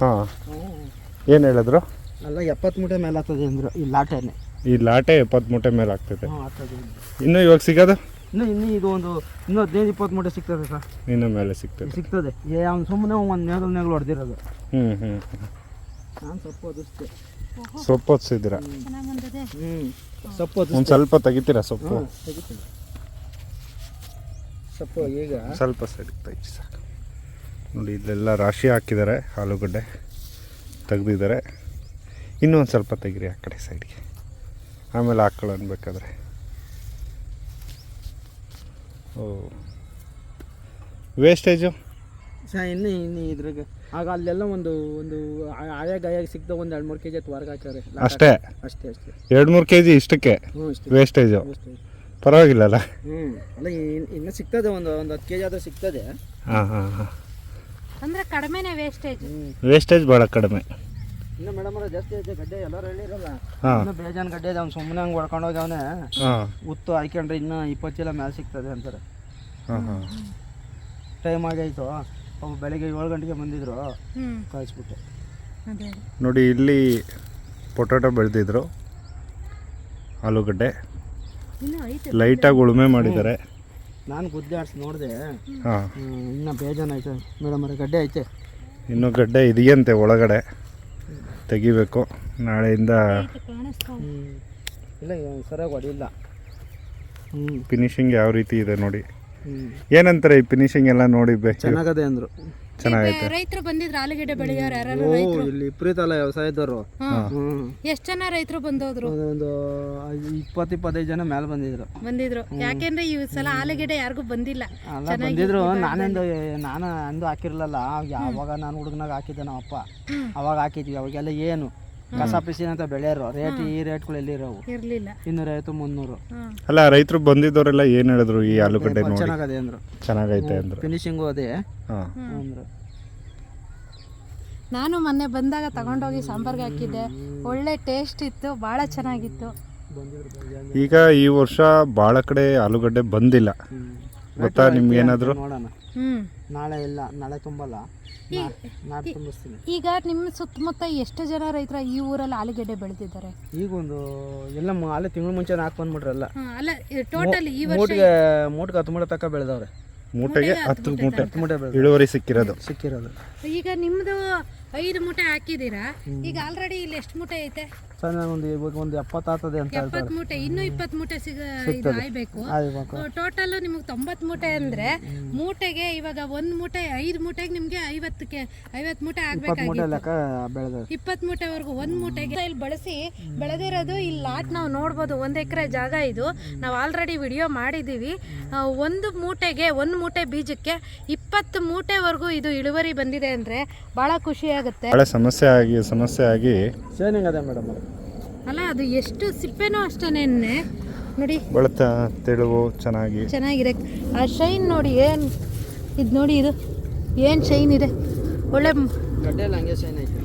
ಹಾಂ. ಏನು ಹೇಳಿದ್ರು? ಅಲ್ಲ ಎಪ್ಪತ್ತು ಮೂಟೆ ಮೇಲೆ ಆಗ್ತದೆ ಅಂದರು ಈ ಲಾಟೆನೆ. ಈ ಲಾಟೆ ಎಪ್ಪತ್ತು ಮೂಟೆ ಮೇಲೆ ಆಗ್ತದೆ. ಹ್ಞೂ ಆಗ್ತದೆ ಇನ್ನು ಇವಾಗ ಸಿಗೋದು? ಇನ್ನು ಇನ್ನು ಇದು ಒಂದು ಇನ್ನೂ ಹದಿನೈದು ಇಪ್ಪತ್ತು ಮೂಟೆ ಸಿಗ್ತದೆ ಸರ್. ಇನ್ನು ಮೇಲೆ ಸಿಗ್ತದೆ. ಸಿಗ್ತದೆ. ಏ ಅವ್ನು ಸುಮ್ಮನೆ ಒಂದು ನೇಗಲ್ ನೇಗಲು ಹೊಡೆದಿರೋದು. ಹ್ಞೂ ಹ್ಞೂ ನಾನು ಸೊಪ್ಪು ಒದಿಸ್ತೆ ಸೊಪ್ಪು ಬಂದದೆ. ಹ್ಞೂ ಸೊಪ್ಪು ಒಂದು ಸ್ವಲ್ಪ ತೆಗಿತೀರಾ ಸೊಪ್ಪು? ತೆಗಿತೀನಿ. ಸೊಪ್ಪು ಈಗ? ಸ್ವಲ್ಪ ಸರಿ ತೆಗಿ ಸಾಕು. ನೋಡಿ ಇಲ್ಲೆಲ್ಲ ರಾಶಿ ಹಾಕಿದ್ದಾರೆ ಆಲೂಗಡ್ಡೆ ತೆಗೆದಿದ್ದಾರೆ. ಇನ್ನೂ ಒಂದು ಸ್ವಲ್ಪ ತೆಗಿರಿ ಆ ಕಡೆ ಸೈಡ್ಗೆ ಆಮೇಲೆ ಹಾಕ್ಕೊಳ್ಳೋ ಅನ್ಬೇಕಾದ್ರೆ. ಓ. ವೇಸ್ಟೇಜು ಸಾ ಇನ್ನೂ ಇನ್ನು ಇದ್ರಾಗ. ಆಗ ಅಲ್ಲೆಲ್ಲ ಒಂದು ಒಂದು ಆಯಾ ಗಾಯಾಗ ಸಿಗ್ತಾ ಒಂದು ಎರಡು ಮೂರು ಕೆ ಜಿ ಹತ್ತು ಹೊರಗೆ ಹಾಕ್ಯಾರೆ. ಅಷ್ಟೇ? ಅಷ್ಟೇ ಅಷ್ಟೇ. ಎರಡು ಮೂರು ಕೆ ಜಿ ಇಷ್ಟಕ್ಕೆ ಹ್ಞೂ ಅಷ್ಟೇ ವೇಸ್ಟೇಜು ಪರವಾಗಿಲ್ಲಲ್ಲ? ಹ್ಞೂ ಅಲ್ಲ ಇನ್ನೂ ಇನ್ನು ಸಿಗ್ತದೆ ಒಂದು ಒಂದು ಹತ್ತು ಕೆ ಜಿ ಆದರೂ ಸಿಗ್ತದೆ. ಹಾಂ ಹಾಂ ಹಾಂ. ಅಂದ್ರೆ ಕಡಿಮೆನೇ ವೇಸ್ಟೇಜ್ ವೇಸ್ಟೇಜ್ ಭಾಳ ಕಡಿಮೆ. ಇನ್ನು ಮೇಡಮ್ ಅವ್ರ ಜಾಸ್ತಿ ಐತೆ ಗಡ್ಡೆ ಎಲ್ಲರೂ ಹೇಳಿರಲ್ಲ. ಹಾಂ. ಇನ್ನು ಬೇಜಾನ್ ಗಡ್ಡೆ ಇದೆ ಅವ್ನು ಸುಮ್ಮನೆ ಹಂಗೆ ಹೊಡ್ಕೊಂಡೋಗಿ ಅವನೇ ಹಾಂ. ಉತ್ತು ಹಾಕ್ಕೊಂಡ್ರೆ ಇನ್ನು ಇಪ್ಪತ್ತು ಚೀಲ ಮ್ಯಾಲ ಸಿಗ್ತದೆ ಅಂತಾರೆ. ಹಾಂ ಹಾಂ. ಟೈಮ್ ಆಗೈತು ಅವ್ರು ಬೆಳಿಗ್ಗೆ ಏಳು ಗಂಟೆಗೆ ಬಂದಿದ್ರು ಹ್ಮ್. ಕಳಿಸ್ಬಿಟ್ಟೆ ಅದೇ ಅದೇ. ನೋಡಿ ಇಲ್ಲಿ ಪೊಟ್ಯಾಟೊ ಬೆಳೆದಿದ್ರು ಆಲೂಗಡ್ಡೆ. ಇನ್ನು ಐತೆ. ಲೈಟಾಗಿ ಉಳುಮೆ ಮಾಡಿದ್ದಾರೆ. ನಾನು ಗುದ್ದೆ ಆಡ್ಸಿ ನೋಡಿದೆ. ಹಾಂ. ಇನ್ನೂ ಬೇಜಾನ ಐತೆ. ಮೇಡಮ್ ಅವ್ರ ಗಡ್ಡೆ ಐತೆ. ಇನ್ನೂ ಗಡ್ಡೆ ಇದೆಯಂತೆ ಒಳಗಡೆ. ತೆಗಿಬೇಕು. ನಾಳೆಯಿಂದ. ಇಲ್ಲ ಸರಿಯಾಗಿ ಹೊಡಿಲ್ಲ ಹ್ಞೂ ಫಿನಿಶಿಂಗ್ ಯಾವ ರೀತಿ ಇದೆ ನೋಡಿ. ಏನಂತಾರೆ ಈ ಫಿನಿಶಿಂಗ್ ಎಲ್ಲ ನೋಡಿ ಚೆನ್ನಾಗದೆ ಅಂದರು. ಚೆನ್ನಾಗೈತೆ. ರೈತರು ಬಂದಿದ್ರು ಆಲೂಗೆಡ್ಡೆ ಬೆಳೆಯೋರು ಯಾರು ಓ ಇಲ್ಲಿ ವಿಪರೀತಲ್ಲ ವ್ಯವಸಾಯದವರು. ಎಷ್ಟ್ ಜನ ರೈತರು ಬಂದೋದ್ರು? ಒಂದು ಒಂದು ಇಪ್ಪತ್ತು ಇಪ್ಪತ್ತೈದು ಜನ ಮೇಲೆ ಬಂದಿದ್ರು. ಬಂದಿದ್ರು. ಯಾಕೆಂದ್ರೆ ಈ ಸಲ ಆಲೂಗೆಡ್ಡೆ ಯಾರಿಗೂ ಬಂದಿಲ್ಲ. ಅಲ್ಲ ಬಂದಿದ್ರು. ನಾನೆಂದು ನಾನು ಅಂದು ಹಾಕಿರ್ಲಲ್ಲ ಯಾವಾಗ ನಾನು ಹುಡುಗನಾಗ ಹಾಕಿದ್ದೆ ನಮ್ಮ ಅಪ್ಪ ಅವಾಗ ಹಾಕಿದ್ವಿ ಅವಾಗೆಲ್ಲ ಏನು? ಕಸ ಪಿಸಿನ ಅಂತ ಬೆಳೆಯೋರು. ರೇಟ್ ಈ ರೇಟ್ಗಳು ಎಲ್ಲಿರೋವು? ಇರಲಿಲ್ಲ. ಇನ್ನೂರೈವತ್ತು ಮುನ್ನೂರು. ಅಲ್ಲ ರೈತರು ಬಂದಿದ್ದವರೆಲ್ಲ ಏನ್ ಹೇಳಿದ್ರು ಈ ಆಲೂಗಡ್ಡೆ ನೋಡಿ? ಚೆನ್ನಾಗದೆ ಅಂದ್ರು. ಚೆನ್ನಾಗೈತೆ ಅಂದ್ರು. ಫಿನಿಶಿಂಗ್ ಅದೇ. ಹಾಂ. ಅಂದ್ರು. ನಾನು ಮೊನ್ನೆ ಬಂದಾಗ ತಗೊಂಡೋಗಿ ಸಾಂಬಾರ್ಗೆ ಹಾಕಿದ್ದೆ. ಒಳ್ಳೆ ಟೇಸ್ಟ್ ಇತ್ತು ಭಾಳ ಚೆನ್ನಾಗಿತ್ತು. ಈಗ ಈ ವರ್ಷ ಭಾಳ ಕಡೆ ಆಲೂಗಡ್ಡೆ ಬಂದಿಲ್ಲ. ಗೊತ್ತಾ ಏನಾದರೂ? ನೋಡೋಣ. ಹ್ಮ್. ನಾಳೆ ಇಲ್ಲ ನಾಳೆ ತುಂಬಲ್ಲ. ನಾ- ನಾಡ್ದು ತುಂಬಿಸ್ತೀನಿ. ಈಗ ನಿಮ್ಮ ಸುತ್ತಮುತ್ತ ಎಷ್ಟು ಜನ ರೈತರ ಈ ಊರಲ್ಲಿ ಆಲೂಗಡ್ಡೆ ಬೆಳೆದಿದ್ದಾರೆ? ಈಗ ಒಂದು ಎಲ್ಲ ಮ- ಅಲ್ಲೇ ತಿಂಗಳು ಮುಂಚೆ ಹಾಕಿ ಬಂದ್ಬಿಟ್ರಲ್ಲ. ಅಲ್ಲ ಟೋಟಲ್ ಈ ವರ್ಷ ಮೂಟಿಗೆ ಮೂಟಿಗೆ ಹತ್ತು ಮೂಟೆ ತಕ್ಕ ಬೆಳೆದವ್ರೆ. ಮೂಟೆಗೆ ಹತ್ತು ಮೂಟೆ ಹತ್ತು ಮೂಟೆ ಬೆಳೆದ ಇಳುವರಿ ಸಿಕ್ಕಿರೋದು. ಸಿಕ್ಕಿರೋದು. ಈಗ ನಿಮ್ದು ಐದು ಮೂಟೆ ಹಾಕಿದ್ದೀರಾ? ಈಗ ಆಲ್ರೆಡಿ ಇಲ್ಲಿ ಎಷ್ಟು ಮೂಟೆ ಐತೆ? ಸರ್ ಒಂದು ಇವಾಗ ಒಂದು ಎಪ್ಪತ್ತಾಗ್ತದೆ ಅಂತ ಮೂಟೆ ಇನ್ನೂ ಇಪ್ಪತ್ ಮೂಟೆ ಸಿಗ ಇದು ಆಯ್ಬೇಕು. ಟೋಟಲ್ ನಿಮಗೆ ತೊಂಬತ್ ಮೂಟೆ ಅಂದ್ರೆ ಮೂಟೆಗೆ ಇವಾಗ ಒಂದ್ ಮೂಟೆ ಐದು ಮೂಟೆಗೆ ನಿಮ್ಗೆ ಐವತ್ತಕ್ಕೆ ಐವತ್ ಮೂಟೆ ಇಪ್ಪತ್ತು ಮೂಟೆ ಆಗ್ಬೇಕಾಗಿತ್ತು ಲೆಕ್ಕ ಇಪ್ಪತ್ ಮೂಟೆವರೆಗೂ ಒಂದ್ ಮೂಟೆಗೆ. ಇಲ್ಲಿ ಬಳಸಿ ಬೆಳೆದಿರೋದು ಇಲ್ಲಿ ಲಾಟ್ ನಾವು ನೋಡ್ಬೋದು ಒಂದ್ ಎಕರೆ ಜಾಗ ಇದು. ನಾವು ಆಲ್ರೆಡಿ ವಿಡಿಯೋ ಮಾಡಿದ್ದೀವಿ ಒಂದು ಮೂಟೆಗೆ ಒಂದು ಮೂಟೆ ಬೀಜಕ್ಕೆ ಇಪ್ಪತ್ತು ಮೂಟೆವರೆಗೂ ಇದು ಇಳುವರಿ ಬಂದಿದೆ ಅಂದ್ರೆ ಬಹಳ ಖುಷಿ ಆಗುತ್ತೆ. ಭಾಳ ಸಮಸ್ಯೆ ಆಗಿ ಸಮಸ್ಯೆ ಆಗಿ ಸೇನಿಂಗ್ ಅದೇ ಮೇಡಮ್ ಅಲ್ಲ ಅದು ಎಷ್ಟು ಸಿಪ್ಪೆನೂ ಅಷ್ಟೇನೆ ನೋಡಿ. ಬೆಳತ ತೆಳುವು ಚೆನ್ನಾಗಿ. ಚೆನ್ನಾಗಿದೆ. ಆ ಶೈನ್ ನೋಡಿ ಏನು ಇದು ನೋಡಿ ಇದು. ಏನು ಶೈನ್ ಇದೆ? ಒಳ್ಳೆ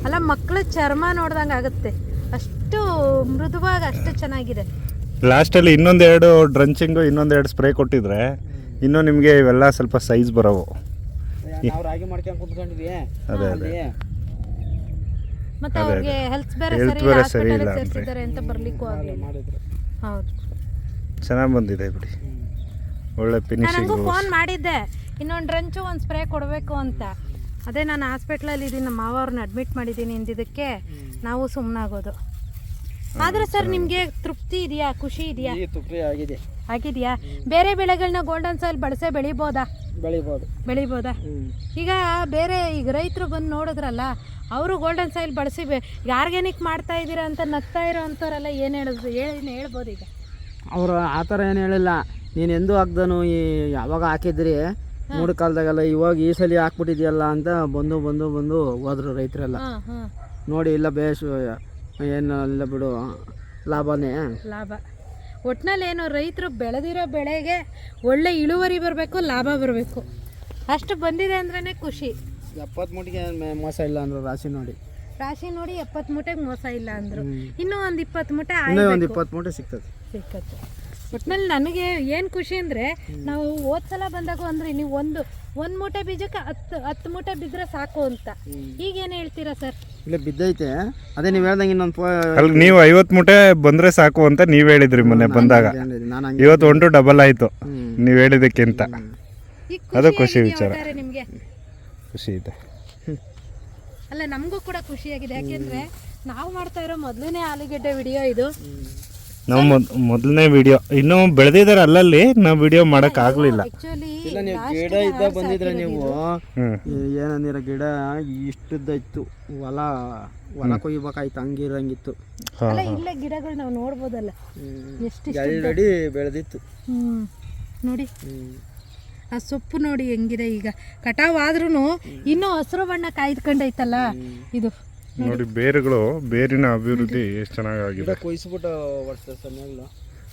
ಅಲ್ಲ ಮಕ್ಕಳ ಚರ್ಮ ನೋಡ್ದಂಗೆ ಆಗುತ್ತೆ. ಅಷ್ಟು ಮೃದುವಾಗಿ ಅಷ್ಟು ಚೆನ್ನಾಗಿದೆ. ಲಾಸ್ಟಲ್ಲಿ ಇನ್ನೊಂದೆರಡು ಡ್ರಂಚಿಂಗು ಇನ್ನೊಂದೆರಡು ಸ್ಪ್ರೇ ಕೊಟ್ಟಿದ್ರೆ ಇನ್ನೂ ನಿಮಗೆ ಇವೆಲ್ಲ ಸ್ವಲ್ಪ ಸೈಜ್ ಬರೋವು. ನಾವು ರಾಗಿ ಮಾಡ್ಕೊಂಡು ಕುತ್ಕೊಂಡಿದ್ವಿ. ಅದೇ. ಅಲ್ಲಿ ಮತ್ತೆ ಅವ್ರಿಗೆ ಹೆಲ್ತ್ ಬೇರೆ ಹೆಲ್ತ್ ಸರಿ ಬೇರೆ ಸರಿ ಇಲ್ಲ. ಸೇರಿಸಿದ್ದಾರೆ ಅಂತ ಬರ್ಲಿಕ್ಕೂ ಆಗಲಿಲ್ಲ. ಹೌದು. ಚೆನ್ನಾಗಿ ಬಂದಿದೆ ಬಿಡಿ. ಒಳ್ಳೆ ನಾನು ಫಿನಿಶಿಂಗು ಹಂಗೂ ಫೋನ್ ಮಾಡಿದ್ದೆ. ಇನ್ನೊಂದು ರಂಚು ಒಂದು ಸ್ಪ್ರೇ ಕೊಡಬೇಕು ಅಂತ. ಅದೇ ನಾನು ಹಾಸ್ಪಿಟ್ಲಲ್ಲಿ ಇದೀನಿ ನಮ್ಮ ಮಾವವ್ರನ್ನ ಅಡ್ಮಿಟ್ ಮಾಡಿದ್ದೀನಿ ಅಂದಿದ್ದಕ್ಕೆ ನಾವು ಸುಮ್ಮನಾಗೋದು ಆದ್ರೆ ಸರ್ ನಿಮಗೆ ತೃಪ್ತಿ ಇದೆಯಾ ಖುಷಿ ಇದೆಯಾ? ಈ ತುಪ್ರಿ ಆಗಿದೆ. ಆಗಿದೆಯಾ ಬೇರೆ ಬೆಳೆಗಳನ್ನ ಗೋಲ್ಡನ್ ಸಾಯಿಲ್ ಬಳಸೇ ಬೆಳಿಬೋದಾ? ಬೆಳಿಬೋದು. ಬೆಳಿಬೋದಾ? ಈಗ ಬೇರೆ ಈಗ ರೈತರು ಬಂದು ನೋಡಿದ್ರಲ್ಲ ಅವರು ಗೋಲ್ಡನ್ ಸಾಯಿಲ್ ಬಳಸಿ ಆರ್ಗ್ಯಾನಿಕ್ ಮಾಡ್ತಾ ಇದ್ದೀರಾ ಅಂತ ನಗ್ತಾ ಇರೋ ಅಂಥವ್ರೆಲ್ಲ ಏನು ಹೇಳಿದ್ರು ಏನು ಹೇಳ್ಬೋದು ಈಗ? ಅವರು ಆ ಥರ ಏನು ಹೇಳಿಲ್ಲ. ನೀನು ಎಂದೂ ಹಾಕ್ದನು ಈ ಯಾವಾಗ ಹಾಕಿದ್ರಿ? ಮೂರು ಕಾಲದಾಗೆಲ್ಲ ಇವಾಗ ಈ ಸಲ ಹಾಕ್ಬಿಟ್ಟಿದ್ಯಲ್ಲ ಅಂತ ಬಂದು ಬಂದು ಬಂದು ಹೋದ್ರು ರೈತರೆಲ್ಲ. ನೋಡಿ ಇಲ್ಲ ಬೇಸು ಏನು ಇಲ್ಲ ಬಿಡು ಲಾಭನೇ. ಲಾಭ. ಒಟ್ನಲ್ಲಿ ಏನು ರೈತರು ಬೆಳೆದಿರೋ ಬೆಳೆಗೆ ಒಳ್ಳೆ ಇಳುವರಿ ಬರಬೇಕು ಲಾಭ ಬರಬೇಕು. ಅಷ್ಟು ಬಂದಿದೆ ಅಂದ್ರೇ ಖುಷಿ. ಎಪ್ಪತ್ತು ಮೂಟಿಗೆ ಮೋಸ ಇಲ್ಲ ಅಂದ್ರು ರಾಶಿ ನೋಡಿ. ರಾಶಿ ನೋಡಿ ಎಪ್ಪತ್ತು ಮೂಟೆಗೆ ಮೋಸ ಇಲ್ಲ ಅಂದರು. ಇನ್ನೂ ಒಂದು ಇಪ್ಪತ್ತು ಮೂಟೆ ಇನ್ನೂ ಒಂದು ಇಪ್ಪತ್ತು ಮೂಟೆ ಸಿಗ್ತದೆ. ಸಿಕ್ಕತ್ತೆ. ಒಟ್ನಲ್ಲಿ ನನಗೆ ಏನು ಖುಷಿ ಅಂದರೆ ನಾವು ಹೋದ್ ಸಲ ಬಂದಾಗ ಅಂದ್ರೆ ನೀವು ಒಂದು ಒಂದು ಮೂಟೆ ಬೀಜಕ್ಕೆ ಹತ್ತು ಹತ್ತು ಮೂಟೆ ಬಿದ್ದರೆ ಸಾಕು ಅಂತ. ಈಗ ಏನು ಹೇಳ್ತೀರಾ ಸರ್? ಇಲ್ಲ ಬಿದ್ದೈತೆ. ಅದೇ ನೀವು ಹೇಳ್ದಂಗೆ ಇನ್ನೊಂದು ಅಲ್ಲಿ ನೀವು ಐವತ್ತು ಮೂಟೆ ಬಂದರೆ ಸಾಕು ಅಂತ ನೀವು ಹೇಳಿದ್ರಿ ಮೊನ್ನೆ ಬಂದಾಗ. ಇವತ್ತು ಒಂದು ಡಬಲ್ ಆಯಿತು. ನೀವು ಹೇಳಿದ್ದಕ್ಕಿಂತ. ಅದು ಖುಷಿ ವಿಚಾರ. ನಿಮಗೆ? ಖುಷಿ ಇದೆ. ಅಲ್ಲ ನಮಗೂ ಕೂಡ ಖುಷಿಯಾಗಿದೆ. ಯಾಕೆಂದ್ರೆ ನಾವು ಮಾಡ್ತಾ ಇರೋ ಮೊದಲನೇ ಆಲೂಗೆಡ್ಡೆ ವಿಡಿಯೋ ಇದು. ನಾವು ಮೊದ್ ಮೊದಲನೇ ವಿಡಿಯೋ ಇನ್ನೂ ಬೆಳೆದಿದ್ದಾರೆ ಅಲ್ಲಲ್ಲಿ ನಾವು ವಿಡಿಯೋ ಮಾಡಕ್ ಆಗ್ಲಿಲ್ಲ. ಇಲ್ಲ ನೀವು ಗಿಡ ಇದ್ದ ಬಂದಿದ್ರೆ ನೀವು ಏನಂದಿರ ಗಿಡ ಇಷ್ಟದ್ದಾಯ್ತು ಇತ್ತು ಹೊಲ ಹೊಲ ಕೊಯ್ಬೇಕಾಯ್ತು ಹಂಗಿರಂಗಿತ್ತು. ಅಲ್ಲ ಇಲ್ಲೇ ಗಿಡಗಳು ನಾವು ನೋಡ್ಬೋದಲ್ಲ. ಎಷ್ಟು ಆಲ್ರೆಡಿ ಬೆಳೆದಿತ್ತು. ನೋಡಿ. ಆ ಸೊಪ್ಪು ನೋಡಿ ಹೆಂಗಿದೆ ಈಗ. ಕಟಾವ್ ಆದ್ರೂ ಇನ್ನೂ ಹಸಿರು ಬಣ್ಣ ಕಾಯ್ದುಕೊಂಡೈತಲ್ಲ? ಇದು ನೋಡಿ ಬೇರುಗಳು ಬೇರಿನ ಅಭಿವೃದ್ಧಿ ಎಷ್ಟು ಚೆನ್ನಾಗಾಗಿದೆ ಕೊಯ್ಸ್ಬಿಟ್ಟು ವರ್ಷ ಸಣ್ಣ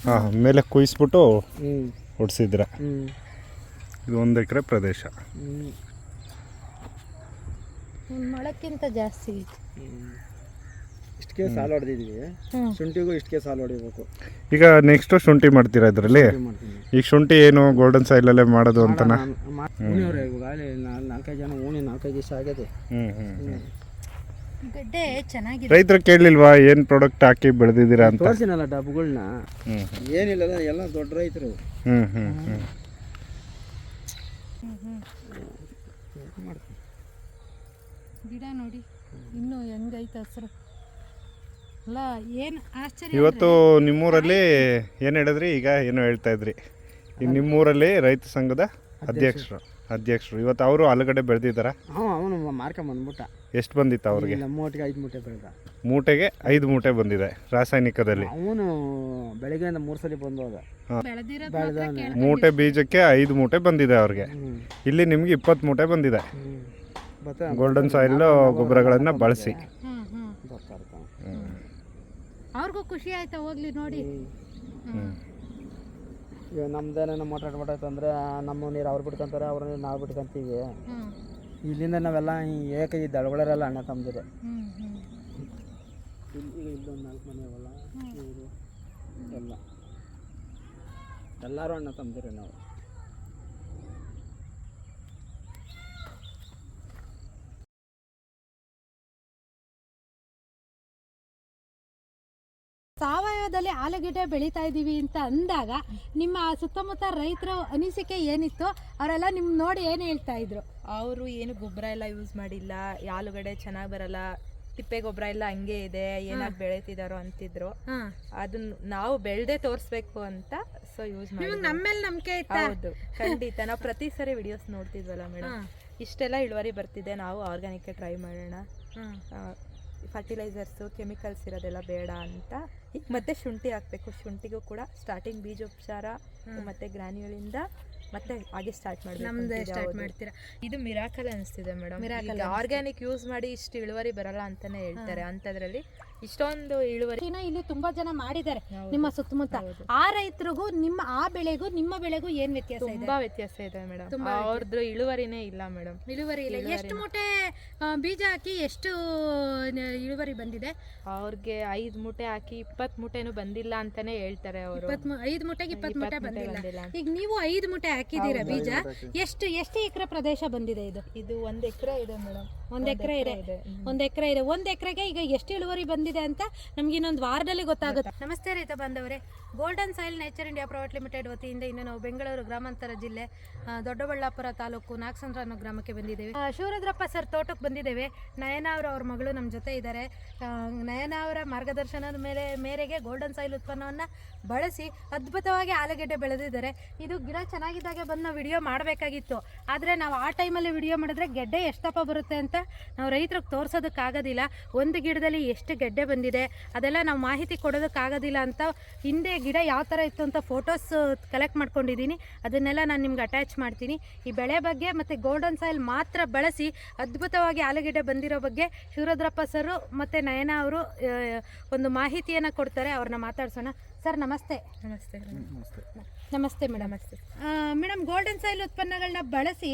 ಹಾಂ ಮೇಲೆ ಕುಯ್ಸ್ಬಿಟ್ಟು ಹ್ಞೂ ಹೊಡ್ಸಿದ್ರ ಹ್ಞೂ ಇದು ಒಂದು ಎಕರೆ ಪ್ರದೇಶ ಮೊಳಕ್ಕಿಂತ ಜಾಸ್ತಿ ಇಷ್ಟಕ್ಕೆ ಸಾಲು ಹೊಡೆದಿದ್ವಿ. ಶುಂಠಿಗೂ ಇಷ್ಟಕ್ಕೆ ಸಾಲು ಹೊಡಿಬೇಕು ಈಗ ನೆಕ್ಸ್ಟ್ ಶುಂಠಿ ಮಾಡ್ತೀರಾ ಇದರಲ್ಲಿ ಈಗ ಶುಂಠಿ ಏನು ಗೋಲ್ಡನ್ ಸಾಯಿಲಲ್ಲೇ ಮಾಡೋದು ಅಂತ ಇವಾಗ ನಾಲ್ಕೈದು ಜನ ಓಣಿ ನಾಲ್ಕೈದು ದಿವಸ ಆಗಿದೆ ಹ್ಞೂ ಹ್ಞೂ ಗಡ್ಡೆ ಚೆನ್ನಾಗಿದೆ. ರೈತರು ಕೇಳಲಿಲ್ವಾ ಏನು ಪ್ರಾಡಕ್ಟ್ ಹಾಕಿ ಬೆಳೆದಿದ್ದೀರಾ ಅಂತ? ತೋರಿಸಿನಲ್ಲ ಡಬ್ಬುಗಳನ್ನ ಹ್ಞೂ ಏನಿಲ್ಲ ಎಲ್ಲ ದೊಡ್ಡ ರೈತರು. ಹ್ಞೂ ಹ್ಞೂ ಹ್ಞೂ ಗಿಡ ನೋಡಿ ಇನ್ನು ಹೆಂಗೈತೆ ಹಸಿರು. ಅಲ್ಲ ಏನು ಆಶ್ಚರ್ಯ ಇವತ್ತು ನಿಮ್ಮೂರಲ್ಲಿ ಏನು ಹೇಳಿದ್ರಿ? ಈಗ ಏನು ಹೇಳ್ತಾ ಇದ್ರಿ? ಈ ನಿಮ್ಮೂರಲ್ಲಿ ರೈತ ಸಂಘದ ಅಧ್ಯಕ್ಷರು. ಅಧ್ಯಕ್ಷರು. ಇವತ್ತು ಅವರು ಆಲೂಗಡ್ಡೆ ಬೆಳೆದಿದ್ದಾರೆ? ಹಾಂ ಅವನು ಮಾರ್ಕೊಂಡ್ ಬಂದ್ಬಿಟ್ಟ. ಎಷ್ಟು ಬಂದಿತ್ತು ಅವ್ರಿಗೆ? ಮೂಟೆಗೆ ಐದು ಮೂಟೆ ಬೆಳೆದ. ಮೂಟೆಗೆ ಐದು ಮೂಟೆ ಬಂದಿದೆ ರಾಸಾಯನಿಕದಲ್ಲಿ. ಅವನು ಬೆಳಗ್ಗೆಯಿಂದ ಮೂರು ಸಲ ಬಂದು ಹೋದ. ಮೂಟೆ ಬೀಜಕ್ಕೆ ಐದು ಮೂಟೆ ಬಂದಿದೆ ಅವ್ರಿಗೆ. ಇಲ್ಲಿ ನಿಮ್ಗೆ ಇಪ್ಪತ್ತು ಮೂಟೆ ಬಂದಿದೆ. ಗೋಲ್ಡನ್ ಸಾಯಿಲ್ ಗೊಬ್ಬರಗಳನ್ನು ಬಳಸಿ. ಹ್ಮ್ ಹ್ಮ್. ಗೊತ್ತಾಗ್ತಾವ ಅವ್ರಿಗೂ ಖುಷಿ ಆಯ್ತಾ ಹೋಗ್ಲಿ ನೋಡಿ. ಹ್ಞೂ ಈಗ ನಮ್ದೇನ ಮೋಟ್ರ್ ಬಿಟ್ಟೈತೆ ಅಂದರೆ ನಮ್ಮ ನೀರು ಅವ್ರು ಬಿಟ್ಕೊಂತಾರೆ ಅವ್ರ ನೀರು ನಾವು ಬಿಟ್ಕೊಂತೀವಿ. ಇಲ್ಲಿಂದ ನಾವೆಲ್ಲ ಏಕ ಈ ದಳಗಳರೆಲ್ಲ ಅಣ್ಣ ತಮ್ಮದಿದೆ ಇಲ್ಲಿ ಈಗ ಇಲ್ಲೊಂದು ನಾಲ್ಕು ಮನೆ ಅವಲ್ಲ ಇವರು ಎಲ್ಲ. ಎಲ್ಲರೂ ಅಣ್ಣ ತಮ್ಮದಿರಿ ನಾವು. ಸಾವಯವದಲ್ಲಿ ಆಲೂಗಡ್ಡೆ ಬೆಳೀತಾ ಇದ್ದೀವಿ ಅಂತ ಅಂದಾಗ ನಿಮ್ಮ ಸುತ್ತಮುತ್ತ ರೈತರ ಅನಿಸಿಕೆ ಏನಿತ್ತು? ಅವರೆಲ್ಲ ನಿಮ್ ನೋಡಿ ಏನು ಹೇಳ್ತಾ ಇದ್ರು? ಅವರು ಏನು ಗೊಬ್ಬರ ಎಲ್ಲ ಯೂಸ್ ಮಾಡಿಲ್ಲ ಆಲೂಗಡ್ಡೆ ಚೆನ್ನಾಗಿ ಬರಲ್ಲ ತಿಪ್ಪೆ ಗೊಬ್ಬರ ಎಲ್ಲ ಹಂಗೆ ಇದೆ ಏನಾಗ್ ಬೆಳೀತಿದಾರೋ ಅಂತಿದ್ರು. ಅದನ್ನ ನಾವು ಬೆಳ್ದೆ ತೋರ್ಸ್ಬೇಕು ಅಂತ ಸೊ ಯೂಸ್ ಮಾಡಿ ನಿಮಗೆ ನಮ್ಮೇಲೆ ನಂಬಿಕೆ ಹೌದು ಖಂಡಿತ. ನಾವು ಪ್ರತಿ ಸರಿ ವಿಡಿಯೋಸ್ ನೋಡ್ತಿದ್ವಲ್ಲ ಮೇಡಮ್ ಇಷ್ಟೆಲ್ಲ ಇಳುವರಿ ಬರ್ತಿದೆ ನಾವು ಆರ್ಗ್ಯಾನಿಕ್ ಟ್ರೈ ಮಾಡೋಣ. ಫರ್ಟಿಲೈಸರ್ಸು ಕೆಮಿಕಲ್ಸ್ ಇರೋದೆಲ್ಲ ಬೇಡ ಅಂತ ಈಗ ಮತ್ತೆ ಶುಂಠಿ ಹಾಕ್ಬೇಕು. ಶುಂಠಿಗೂ ಕೂಡ ಸ್ಟಾರ್ಟಿಂಗ್ ಬೀಜೋಪಚಾರ ಮತ್ತೆ ಗ್ರಾನ್ಯೂಲಿಂದ ಮತ್ತೆ ಹಾಗೆ ಸ್ಟಾರ್ಟ್ ನಮ್ದೇ ಸ್ಟಾರ್ಟ್ ಮಾಡ್ತೀರಾ? ಇದು ಮಿರಾಕಲ್ ಅನಿಸ್ತಿದೆ ಮೇಡಮ್ ಮಿರಾಕಲ್ ಆರ್ಗ್ಯಾನಿಕ್ ಯೂಸ್ ಮಾಡಿ ಇಷ್ಟು ಇಳುವರಿ ಬರಲ್ಲ ಅಂತಾನೆ ಹೇಳ್ತಾರೆ. ಅಂತದ್ರಲ್ಲಿ ಇಷ್ಟೊಂದು ಇಳುವರಿ. ಇನ್ನ ಇಲ್ಲಿ ತುಂಬಾ ಜನ ಮಾಡಿದ್ದಾರೆ ನಿಮ್ಮ ಸುತ್ತಮುತ್ತ. ಆ ರೈತರಿಗೂ ನಿಮ್ಮ ಆ ಬೆಳೆಗೂ ನಿಮ್ಮ ಬೆಳೆಗೂ ಏನ್ ವ್ಯತ್ಯಾಸ ಇದೆ? ತುಂಬಾ ವ್ಯತ್ಯಾಸ ಇದೆ ಮೇಡಮ್. ತುಂಬಾ ಅವ್ರದ್ದು ಇಳುವರಿನೇ ಇಲ್ಲ ಮೇಡಮ್. ಇಳುವರಿ ಇಲ್ಲ. ಎಷ್ಟು ಮೂಟೆ ಬೀಜ ಹಾಕಿ ಎಷ್ಟು ಇಳುವರಿ ಬಂದಿದೆ? ಅವ್ರಿಗೆ ಐದ್ ಮೂಟೆ ಹಾಕಿ ಇಪ್ಪತ್ ಮೂಟೆನು ಬಂದಿಲ್ಲ ಅಂತಾನೆ ಹೇಳ್ತಾರೆ ಅವರು. ಐದ್ ಮೂಟೆಗೆ ಇಪ್ಪತ್ ಮೂಟೆ ಬಂದಿಲ್ಲ. ಬಂದಿಲ್ಲ. ಈಗ ನೀವು ಐದು ಮೂಟೆ ಹಾಕಿದ್ದೀರಾ ಬೀಜ? ಎಷ್ಟು ಎಷ್ಟು ಎಕರೆ ಪ್ರದೇಶ ಬಂದಿದೆ ಇದು? ಇದು ಒಂದ್ ಎಕರೆ ಇದೆ ಮೇಡಮ್. ಒಂದ್ ಎಕರೆ ಇದೆ. ಒಂದು ಎಕರೆ ಇದೆ. ಒಂದ್ ಎಕರೆಗೆ ಈಗ ಎಷ್ಟು ಇಳುವರಿ ಬಂದಿದೆ ಅಂತ ನಮ್ಗೆ ಇನ್ನೊಂದು ವಾರದಲ್ಲಿ ಗೊತ್ತಾಗುತ್ತೆ. ನಮಸ್ತೆ ರೈತ ಬಂದವರೇ golden soil nature India private limited ವತಿಯಿಂದ ಇನ್ನು ನಾವು ಬೆಂಗಳೂರು ಗ್ರಾಮಾಂತರ ಜಿಲ್ಲೆ ದೊಡ್ಡಬಳ್ಳಾಪುರ ತಾಲೂಕು ನಾಗಸಂದ್ರ ಅನ್ನೋ ಗ್ರಾಮಕ್ಕೆ ಬಂದಿದ್ದೇವೆ. ಶೂರದ್ರಪ್ಪ ಶಿವರುದ್ರಪ್ಪ ಸರ್ ತೋಟಕ್ಕೆ ಬಂದಿದ್ದೇವೆ. ನಯನ ಅವರ ಅವ್ರ ಮಗಳು ನಮ್ಮ ಜೊತೆ ಇದ್ದಾರೆ. ನಯನ ಅವರ ಮಾರ್ಗದರ್ಶನದ ಮೇಲೆ ಮೇರೆಗೆ ಗೋಲ್ಡನ್ ಸಾಯಿಲ್ ಉತ್ಪನ್ನವನ್ನು ಬಳಸಿ ಅದ್ಭುತವಾಗಿ ಆಲೂಗೆಡ್ಡೆ ಬೆಳೆದಿದ್ದಾರೆ. ಇದು ಗಿಡ ಚೆನ್ನಾಗಿದ್ದಾಗೆ ಬಂದು ನಾವು ವಿಡಿಯೋ ಮಾಡಬೇಕಾಗಿತ್ತು. ಆದರೆ ನಾವು ಆ ಟೈಮಲ್ಲಿ ವಿಡಿಯೋ ಮಾಡಿದ್ರೆ ಗೆಡ್ಡೆ ಎಷ್ಟಪ್ಪ ಬರುತ್ತೆ ಅಂತ ನಾವು ರೈತರಿಗೆ ತೋರ್ಸೋದಕ್ಕಾಗೋದಿಲ್ಲ. ಒಂದು ಗಿಡದಲ್ಲಿ ಎಷ್ಟು ಗೆಡ್ಡೆ ಬಂದಿದೆ, ಅದೆಲ್ಲ ನಾವು ಮಾಹಿತಿ ಕೊಡೋದಕ್ಕಾಗೋದಿಲ್ಲ ಅಂತ ಹಿಂದೆ ಗಿಡ ಯಾವ ಥರ ಇತ್ತು ಅಂತ ಫೋಟೋಸ್ ಕಲೆಕ್ಟ್ ಮಾಡ್ಕೊಂಡಿದ್ದೀನಿ. ಅದನ್ನೆಲ್ಲ ನಾನು ನಿಮ್ಗೆ ಅಟ್ಯಾಚ್ ಮಾಡ್ತೀನಿ. ಈ ಬೆಳೆ ಬಗ್ಗೆ ಮತ್ತು ಗೋಲ್ಡನ್ ಸಾಯಿಲ್ ಮಾತ್ರ ಬಳಸಿ ಅದ್ಭುತವಾಗಿ ಆಲೂಗೆಡ್ಡೆ ಬಂದಿರೋ ಬಗ್ಗೆ ಶಿವರುದ್ರಪ್ಪ ಸರು ಮತ್ತು ನಯನ ಅವರು ಒಂದು ಮಾಹಿತಿಯನ್ನು ಕೊಡ್ತಾರೆ, ಅವ್ರನ್ನ ಮಾತಾಡ್ಸೋಣ. ಸರ್ ನಮಸ್ತೆ. ನಮಸ್ತೆ. ನಮಸ್ತೆ. ಮೇಡಮ್. ನಮಸ್ತೆ. ಮೇಡಮ್ ಗೋಲ್ಡನ್ ಸಾಯಿಲ್ ಉತ್ಪನ್ನಗಳನ್ನ ಬಳಸಿ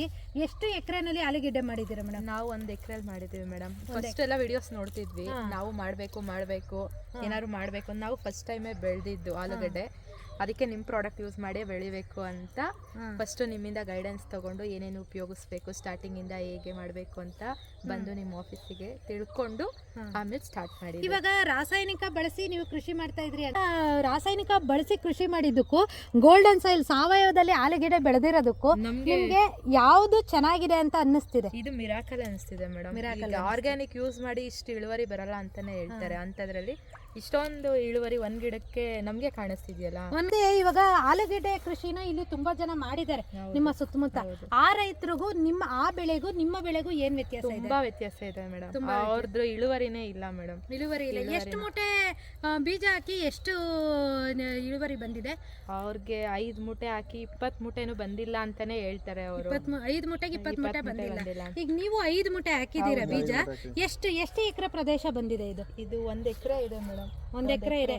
ಎಷ್ಟು ಎಕರೆನಲ್ಲಿ ಆಲೂಗೆಡ್ಡೆ ಮಾಡಿದ್ದೀರಾ ಮೇಡಮ್? ನಾವು ಒಂದು ಎಕರೆಲ್ ಮಾಡಿದೀವಿ ಮೇಡಮ್. ಫಸ್ಟ್ ಎಲ್ಲ ವಿಡಿಯೋಸ್ ನೋಡ್ತಿದ್ವಿ. ನಾವು ಮಾಡಬೇಕು ಮಾಡ್ಬೇಕು ಏನಾದ್ರು ಮಾಡಬೇಕು ಅಂತ. ನಾವು ಫಸ್ಟ್ ಟೈಮೇ ಬೆಳೆದಿದ್ದು ಆಲೂಗಡ್ಡೆ. ಅದಕ್ಕೆ ನಿಮ್ಮ ಪ್ರಾಡಕ್ಟ್ ಯೂಸ್ ಮಾಡಿ ಬೆಳಿಬೇಕು ಅಂತ. ಫಸ್ಟ್ ನಿಮ್ಮಿಂದ ಗೈಡೆನ್ಸ್ ತಗೊಂಡು ಏನೇನು ಉಪಯೋಗಿಸ್ಬೇಕು ಸ್ಟಾರ್ಟಿಂಗಿಂದ ಹೇಗೆ ಮಾಡಬೇಕು ಅಂತ ಬಂದು ನಿಮ್ಮ ಆಫೀಸಿಗೆ ತಿಳ್ಕೊಂಡು ಆಮೇಲೆ ಸ್ಟಾರ್ಟ್ ಮಾಡಿ ಇವಾಗ ರಾಸಾಯನಿಕ ಬಳಸಿ ನೀವು ಕೃಷಿ ಮಾಡ್ತಾ ಇದ್ರಿ. ರಾಸಾಯನಿಕ ಬಳಸಿ ಕೃಷಿ ಮಾಡಿದ್ದಕ್ಕೂ ಗೋಲ್ಡನ್ ಸಾಯಿಲ್ ಸಾವಯವದಲ್ಲಿ ಆಲೂಗೆಡ್ಡೆ ಬೆಳೆದಿರೋದಕ್ಕೂ ನಮ್ಗೆ ಯಾವುದು ಚೆನ್ನಾಗಿದೆ ಅಂತ ಅನ್ನಿಸ್ತಿದೆ. ಇದು ಮಿರಾಕಲ್ ಅನಿಸ್ತಿದೆ ಮೇಡಮ್ ಮಿರಾಕಲ್ ಆರ್ಗ್ಯಾನಿಕ್ ಯೂಸ್ ಮಾಡಿ ಇಷ್ಟು ಇಳುವರಿ ಬರಲ್ಲ ಅಂತಾನೆ ಹೇಳ್ತಾರೆ. ಅಂತದ್ರಲ್ಲಿ ಇಷ್ಟೊಂದು ಇಳುವರಿ ಒಂದ್ ಗಿಡಕ್ಕೆ ನಮ್ಗೆ ಕಾಣಿಸ್ತಿದ್ಯಲ್ಲ? ಒಂದೇ ಇವಾಗ ಆಲೂಗೆಡ್ಡೆ ಕೃಷಿನ ಇಲ್ಲಿ ತುಂಬಾ ಜನ ಮಾಡಿದ್ದಾರೆ. ನಿಮ್ಮ ಸುತ್ತಮುತ್ತ. ಆ ರೈತರಿಗೂ ನಿಮ್ಮ ಆ ಬೆಳೆಗೂ ನಿಮ್ಮ ಬೆಳೆಗೂ ಏನ್ ವ್ಯತ್ಯಾಸ ಇದೆ? ತುಂಬಾ ವ್ಯತ್ಯಾಸ ಇದೆ ಮೇಡಮ್ ಅವ್ರದ್ದು ಇಳುವರಿನೇ ಇಲ್ಲ ಮೇಡಮ್. ಇಳುವರಿ ಇಲ್ಲ. ಎಷ್ಟು ಮೂಟೆ ಆ, ಬೀಜ ಹಾಕಿ ಎಷ್ಟು ನ- ಇಳುವರಿ ಬಂದಿದೆ? ಅವ್ರಿಗೆ ಐದ್ ಮೂಟೆ ಹಾಕಿ ಇಪ್ಪತ್ ಮೂಟೆನು ಬಂದಿಲ್ಲ ಅಂತಾನೆ ಹೇಳ್ತಾರೆ ಅವರು. ಇಪ್ಪತ್ತ್ ಮೂ- ಐದು ಮೂಟೆಗೆ ಇಪ್ಪತ್ ಮೂಟೆ ಇಪ್ಪತ್ತ್ ಮೂಟೆ ಬಂದಿಲ್ಲ. ಈಗ ನೀವು ಐದು ಮೂಟೆ ಹಾಕಿದ್ದೀರಾ ಬೀಜ? ಎಷ್ಟು ಎಷ್ಟು ಎಕರೆ ಪ್ರದೇಶ ಬಂದಿದೆ ಇದು? ಇದು ಒಂದ್ ಎಕರೆ ಇದೆ ಮೇಡಮ್. ಒಂದ್ ಎಕರೆ ಇದೆ.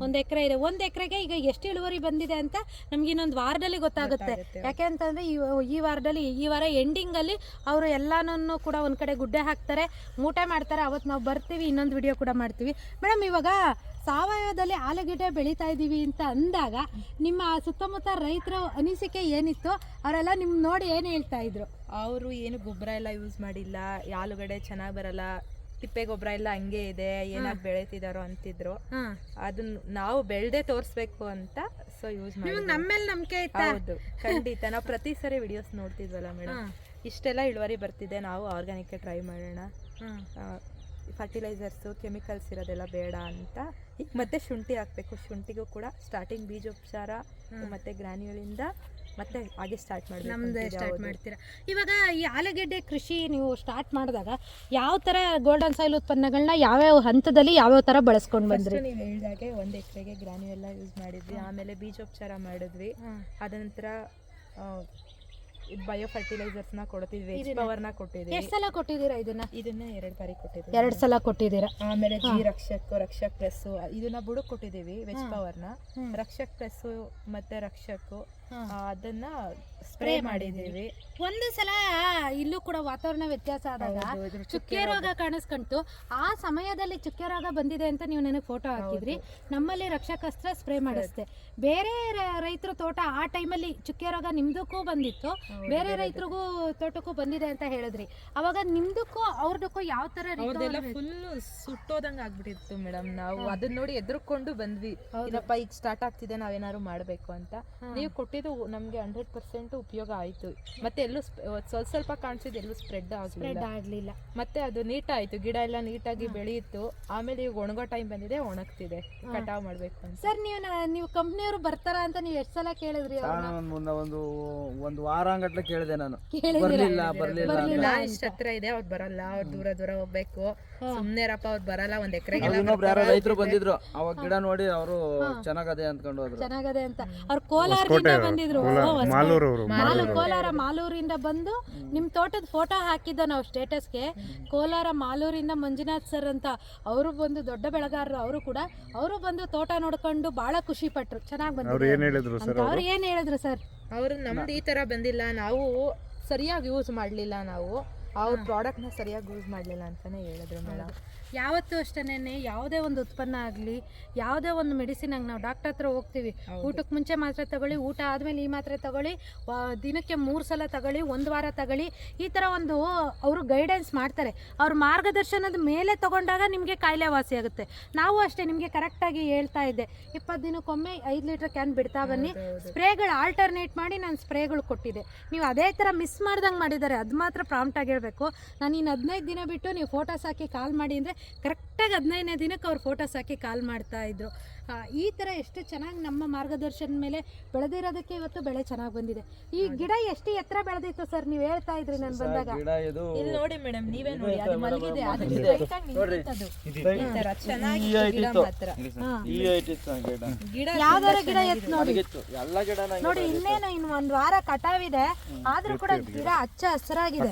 ಒಂದ್ ಎಕರೆ ಇದೆ. ಒಂದ್ ಎಕರೆಗೆ ಈಗ ಎಷ್ಟು ಇಳುವರಿ ಬಂದಿದೆ ಅಂತ ನಮ್ಗೆ ಇನ್ನೊಂದು ವಾರದಲ್ಲಿ ಗೊತ್ತಾಗುತ್ತೆ. ಗೊತ್ತಾಗುತ್ತೆ. ಯಾಕೆ ಅಂತಂದ್ರೆ ಈ ಈ ವಾರದಲ್ಲಿ ಈ ವಾರ ಎಂಡಿಂಗ್ ಅಲ್ಲಿ ಅವರು ಎಲ್ಲಾನು ಕೂಡ ಒಂದ್ ಕಡೆ ಗುಡ್ಡೆ ಹಾಕ್ತಾರೆ ಮೂಟೆ ಮಾಡ್ತಾರೆ. ಅವತ್ ನಾವು ಬರ್ತೀವಿ ಇನ್ನೊಂದು ವಿಡಿಯೋ ಕೂಡ ಮಾಡ್ತೀವಿ. ಮೇಡಮ್ ಇವಾಗ ಸಾವಯವದಲ್ಲಿ ಆಲೂಗಡ್ಡೆ ಬೆಳೀತಾ ಇದ್ದೀವಿ ಅಂತ ಅಂದಾಗ ನಿಮ್ಮ ಸುತ್ತಮುತ್ತ ರೈತರ ಅನಿಸಿಕೆ ಏನಿತ್ತು? ಅವರೆಲ್ಲ ನಿಮ್ ನೋಡಿ ಏನು ಹೇಳ್ತಾ ಇದ್ರು? ಅವರು ಏನು ಗೊಬ್ಬರ ಎಲ್ಲ ಯೂಸ್ ಮಾಡಿಲ್ಲ ಆಲೂಗಡ್ಡೆ ಚೆನ್ನಾಗಿ ಬರಲ್ಲ ತಿಪ್ಪೆ ಗೊಬ್ಬರ ಎಲ್ಲ ಹಂಗೆ ಇದೆ ಏನಾಗ್ ಬೆಳೀತಿದಾರೋ ಅಂತಿದ್ರು. ಅದನ್ನ ನಾವು ಬೆಳ್ದೆ ತೋರ್ಸ್ಬೇಕು ಅಂತ ಸೊ ಯೂಸ್ ಮಾಡಿ ನಂಬಿಕೆ ಹೌದು ಖಂಡಿತ. ನಾವು ಪ್ರತಿ ಸರಿ ವಿಡಿಯೋಸ್ ನೋಡ್ತಿದ್ವಲ್ಲ ಮೇಡಮ್ ಇಷ್ಟೆಲ್ಲ ಇಳುವರಿ ಬರ್ತಿದೆ ನಾವು ಆರ್ಗ್ಯಾನಿಕ್ ಟ್ರೈ ಮಾಡೋಣ. ಫರ್ಟಿಲೈಸರ್ಸು ಕೆಮಿಕಲ್ಸ್ ಇರೋದೆಲ್ಲ ಬೇಡ ಅಂತ. ಈಗ ಮತ್ತೆ ಶುಂಠಿ ಹಾಕ್ಬೇಕು. ಶುಂಠಿಗೂ ಕೂಡ ಸ್ಟಾರ್ಟಿಂಗ್ ಬೀಜೋಪಚಾರ ಮತ್ತೆ ಗ್ರಾನ್ಯೂಲಿಂದ ಮತ್ತೆ ಹಾಗೆ ಸ್ಟಾರ್ಟ್ ಮಾಡಿ ನಮ್ದು ಸ್ಟಾರ್ಟ್ ಮಾಡ್ತೀರಾ? ಇವಾಗ ಈ ಆಲೂಗೆಡ್ಡೆ ಕೃಷಿ ನೀವು ಸ್ಟಾರ್ಟ್ ಮಾಡಿದಾಗ ಯಾವ ತರ ಗೋಲ್ಡನ್ ಸಾಯಿಲ್ ಉತ್ಪನ್ನಗಳನ್ನ ಯಾವ್ಯಾವ ಹಂತದಲ್ಲಿ ಯಾವ್ಯಾವ ತರ ಬಳಸ್ಕೊಂಡು ಬಂದ್ರಿ? ನೀವು ಹೇಳಿದಾಗೆ ಒಂದ್ ಎಕರೆಗೆ ಗ್ರಾನ್ಯೂಲ್ ಯೂಸ್ ಮಾಡಿದ್ವಿ. ಆಮೇಲೆ ಬೀಜೋಪಚಾರ ಮಾಡಿದ್ವಿ. ಅದ ನಂತರ ಬಯೋ ಫರ್ಟಿಲೈಸರ್ಸ್ನ ಕೊಡ್ತಿದ್ವಿ ವೆಜ್ ಪವರ್ನ ಕೊಟ್ಟಿದ್ವಿ ಎಷ್ಟು ಸಲ ಕೊಟ್ಟಿದ್ದೀರಾ ಇದನ್ನ? ಇದನ್ನ ಎರಡು ಬಾರಿ ಕೊಟ್ಟಿದ್ದೀವಿ. ಎರಡ್ ಸಲ ಕೊಟ್ಟಿದ್ದೀರಾ? ಆಮೇಲೆ ಜಿ ರಕ್ಷಕ್ ರಕ್ಷಕ್ ಪ್ರೆಸ್ಸು ಇದನ್ನ ಬುಡಕ್ ಕೊಟ್ಟಿದೀವಿ ವೆಜ್ ಪವರ್ನ ರಕ್ಷಕ್ ಪ್ರೆಸ್ಸು ಮತ್ತೆ ರಕ್ಷಕ್ ಅದನ್ನ ಸ್ಪ್ರೇ ಮಾಡಿದೀವಿ ಒಂದು ಸಲ ಇಲ್ಲೂ ಕೂಡ ವಾತಾವರಣ ವ್ಯತ್ಯಾಸ ಆದಾಗ ಚುಕ್ಕೆ ರೋಗ. ಕಾಣಿಸ್ಕೊಂತು ಆ ಸಮಯದಲ್ಲಿ ಚುಕ್ಕೆ ರೋಗ ಬಂದಿದೆ ಅಂತ ನೀವು ನನಗೆ ಫೋಟೋ ಹಾಕಿದ್ರಿ. ನಮ್ಮಲ್ಲಿ ರಕ್ಷಕಸ್ತ್ರ ಸ್ಪ್ರೇ ಮಾಡಿಸ್ತೆ ಬೇರೆ ರೈತರ ತೋಟ ಆ ಟೈಮಲ್ಲಿ ಚುಕ್ಕೆ ರೋಗ ನಿಮ್ದಕ್ಕೂ ಬಂದಿತ್ತು. ಬೇರೆ ರೈತರಿಗೂ ತೋಟಕ್ಕೂ ಬಂದಿದೆ ಅಂತ ಹೇಳಿದ್ರಿ. ಅವಾಗ ನಿಮ್ದಕ್ಕೂ ಅವ್ರದಕ್ಕೂ ಯಾವ ತರ ಫುಲ್ ಸುಟ್ಟೋದಂಗ ಆಗ್ಬಿಟ್ಟಿತ್ತು ಮೇಡಮ್. ನಾವು ಅದನ್ನ ನೋಡಿ ಎದುರ್ಕೊಂಡು ಬಂದ್ವಿ. ಇಲ್ಲಪ್ಪ ಈಗ ಸ್ಟಾರ್ಟ್ ಆಗ್ತಿದೆ ನಾವೇನಾದ್ರು ಮಾಡ್ಬೇಕು ಅಂತ. ನೀವು ಕೊಟ್ಟಿದ್ದು ನಮ್ಗೆ ಹಂಡ್ರೆಡ್ ಪರ್ಸೆಂಟ್ ಉಪಯೋಗ ಆಯ್ತು. ಮತ್ತೆ ಎಲ್ಲೂ ಸ್ವಲ್ಪ ಸ್ವಲ್ಪ ಕಾಣಿಸಿದ್ ಎಲ್ಲೂ ಸ್ಪ್ರೆಡ್ ಸ್ಪ್ರೆಡ್ ಆಗ್ಲಿಲ್ಲ. ಮತ್ತೆ ಅದು ನೀಟ್ ಆಯ್ತು ಗಿಡ ಎಲ್ಲ ನೀಟಾಗಿ ಬೆಳೆಯಿತು. ಆಮೇಲೆ ಈಗ ಒಣಗೋ ಟೈಮ್ ಬಂದಿದೆ ಒಣಗ್ತಿದೆ. ಕಟಾವ್ ಮಾಡ್ಬೇಕು ಅಂತ. ಸರ್ ನೀವು ನೀವು ಕಂಪ್ನಿಯವರು ಬರ್ತಾರ ಅಂತ ನೀವು ಎಷ್ಟು ಸಲ ಕೇಳಿದ್ರಿ ಮುಂದೆ ಒಂದು ಒಂದು ವಾರ ಗಂಟ್ಲೆ ಕೇಳಿದೆ ನಾನು. ಬರಲಿಲ್ಲ ಬರಲಿಲ್ಲ ಇಷ್ಟ ಹತ್ರ ಇದೆ ಅವ್ರು ಬರಲ್ಲ ಅವ್ರು ದೂರ ದೂರ ಹೋಗ್ಬೇಕು. ಸುಮ್ನೆರಪ್ಪ ಅವ್ರು ಬರಲ್ಲ ಒಂದ್ ಎಕರೆಗೆ ಇನ್ನೊಬ್ರು ಯಾರೋ ರೈತರು ಬಂದಿದ್ರು. ಅವಾಗ ಗಿಡ ನೋಡಿ ಅವರು ಚೆನ್ನಾಗದೆ ಅಂದ್ಕೊಂಡು ಹೋದ್ರು. ಚೆನ್ನಾಗದೆ ಅಂತ. ಅವ್ರು ಕೋಲಾರದಿಂದ ಬಂದಿದ್ರು. ಓ, ಮಾಲೂರು. ಅವರು ಮಾಲು ಕೋಲಾರ ಮಾಲೂರಿಂದ ಬಂದು ನಿಮ್ ತೋಟದ ಫೋಟೋ ಹಾಕಿದ್ದ ನಾವು ಸ್ಟೇಟಸ್ಗೆ ಕೋಲಾರ ಮಾಲೂರಿಂದ ಮಂಜುನಾಥ್ ಸರ್ ಅಂತ ಅವರು ಬಂದು ದೊಡ್ಡ ಬೆಳೆಗಾರರು ಅವರು ಕೂಡ ಅವರು ಬಂದು ತೋಟ ನೋಡ್ಕೊಂಡು ಬಹಳ ಖುಷಿ ಪಟ್ರು. ಚೆನ್ನಾಗಿ ಬಂದ್ರು ಬಂದಿದೆ ಏನು ಹೇಳಿದ್ರು ಅಂತ ಸರ್ ಅವ್ರು ಏನ್ ಹೇಳಿದ್ರು ಸರ್ ಅವ್ರು ನಮ್ದು ಈ ತರ ಬಂದಿಲ್ಲ. ನಾವು ಸರಿಯಾಗಿ ಯೂಸ್ ಮಾಡ್ಲಿಲ್ಲ ನಾವು. ಅವ್ರ ಪ್ರಾಡಕ್ಟ್ನ ಸರಿಯಾಗಿ ಯೂಸ್ ಮಾಡ್ಲಿಲ್ಲ ಅಂತಾನೆ ಹೇಳಿದ್ರು ಮೇಡಮ್ ಯಾವತ್ತೂ ಅಷ್ಟೇನೆ ಯಾವುದೇ ಒಂದು ಉತ್ಪನ್ನ ಆಗಲಿ ಯಾವುದೇ ಒಂದು ಮೆಡಿಸಿನ್ ಆಗಿ ನಾವು ಡಾಕ್ಟರ್ ಹತ್ರ ಹೋಗ್ತೀವಿ. ಊಟಕ್ಕೆ ಮುಂಚೆ ಮಾತ್ರೆ ತಗೊಳ್ಳಿ ಊಟ ಆದಮೇಲೆ ಈ ಮಾತ್ರೆ ತಗೊಳ್ಳಿ ದಿನಕ್ಕೆ ಮೂರು ಸಲ ತಗೊಳ್ಳಿ ಒಂದು ವಾರ ತಗೊಳ್ಳಿ ಈ ಥರ ಒಂದು ಅವರು ಗೈಡೆನ್ಸ್ ಮಾಡ್ತಾರೆ. ಅವ್ರ ಮಾರ್ಗದರ್ಶನದ ಮೇಲೆ ತಗೊಂಡಾಗ ನಿಮಗೆ ಕಾಯಿಲೆ ವಾಸಿ ಆಗುತ್ತೆ. ನಾವು ಅಷ್ಟೇ ನಿಮಗೆ ಕರೆಕ್ಟಾಗಿ ಹೇಳ್ತಾ ಇದ್ದೆ. ಇಪ್ಪತ್ತು ದಿನಕ್ಕೊಮ್ಮೆ ಐದು ಲೀಟ್ರ್ ಕ್ಯಾನ್ ಬಿಡ್ತಾ ಬನ್ನಿ. ಸ್ಪ್ರೇಗಳು ಆಲ್ಟರ್ನೇಟ್ ಮಾಡಿ ನಾನು ಸ್ಪ್ರೇಗಳು ಕೊಟ್ಟಿದ್ದೆ. ನೀವು ಅದೇ ಥರ ಮಿಸ್ ಮಾಡ್ದಂಗೆ ಮಾಡಿದ್ದಾರೆ. ಅದು ಮಾತ್ರ ಪ್ರಾಂಪ್ಟಾಗಿ ಹೇಳಬೇಕು. ನಾನು ಇನ್ನು ಹದಿನೈದು ದಿನ ಬಿಟ್ಟು ನೀವು ಫೋಟೋಸ್ ಹಾಕಿ ಕಾಲ್ ಮಾಡಿ ಅಂದರೆ ಕರೆಕ್ಟಾಗಿ ಹದಿನೈದನೇ ದಿನಕ್ಕೆ ಅವ್ರು ಫೋಟೋಸ್ ಹಾಕಿ ಕಾಲ್ ಮಾಡ್ತಾ ಇದ್ರು. ಈ ಥರ ಎಷ್ಟು ಚೆನ್ನಾಗಿ ನಮ್ಮ ಮಾರ್ಗದರ್ಶನ ಮೇಲೆ ಬೆಳೆದಿರೋದಕ್ಕೆ ಇವತ್ತು ಬೆಳೆ ಚೆನ್ನಾಗಿ ಬಂದಿದೆ. ಈ ಗಿಡ ಎಷ್ಟು ಎತ್ತರ ಬೆಳೆದಿತ್ತು ಸರ್ ನೀವು ಹೇಳ್ತಾ ಇದ್ರಿ ನಾನು ಬಂದಾಗ. ಗಿಡ ಇದು ಇಲ್ಲಿ ನೋಡಿ ಮೇಡಮ್ ನೀವೇ ನೋಡಿ ಅದು ಮಲಗಿದೆ ಗಿಡ ಯಾವ್ದಾರ ಗಿಡ. ನೋಡಿ. ನೋಡಿ ಇನ್ನೇನು ಇನ್ನು ಒಂದ್ ವಾರ ಕಟಾವಿದೆ. ಆದ್ರೂ ಕೂಡ ಗಿಡ ಹಚ್ಚ ಹಸಿರಾಗಿದೆ.